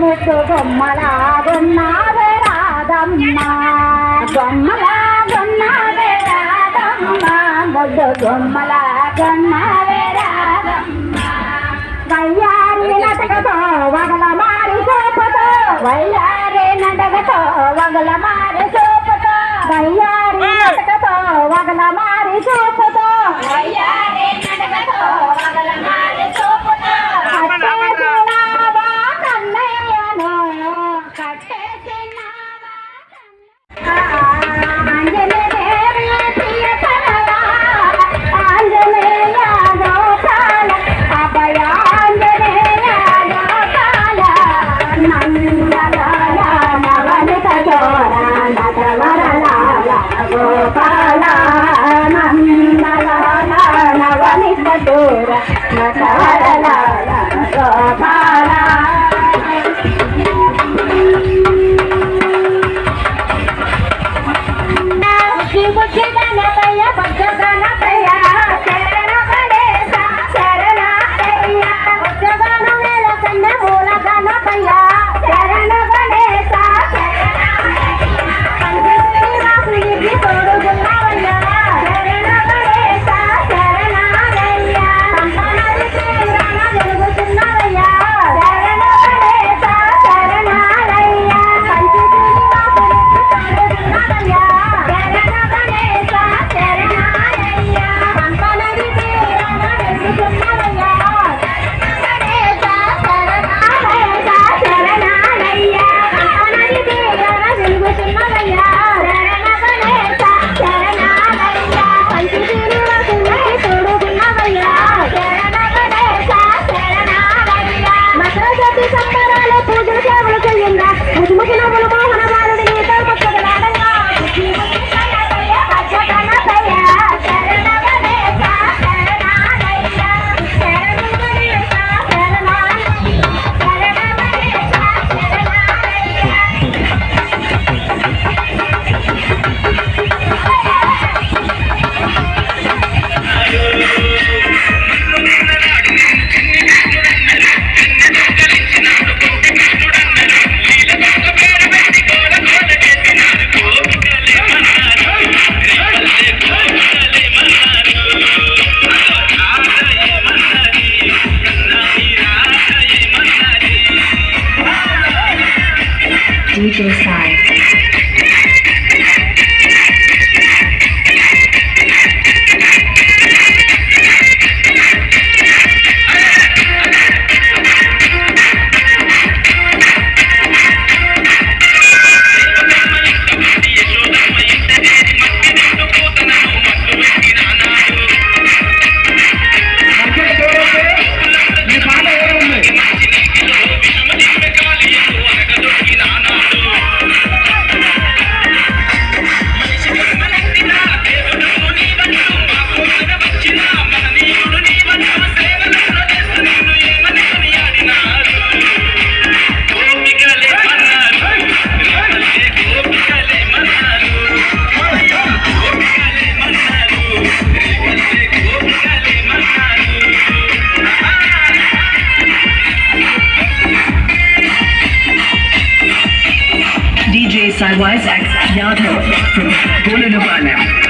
ముట్టు బొమ్మలాగున్నావే రాదమ్మ బొమ్మలాగున్నావే రాదమ్మ ముద్దు బొమ్మలాగున్నావే రాదమ్మ వయ్యారి నటకతో వగల మారి సోపతో వయ్యారి నటకతో వగల మారి సోపతో వయ్య Na kaara. due to voice acts Yadav from Bolunupana.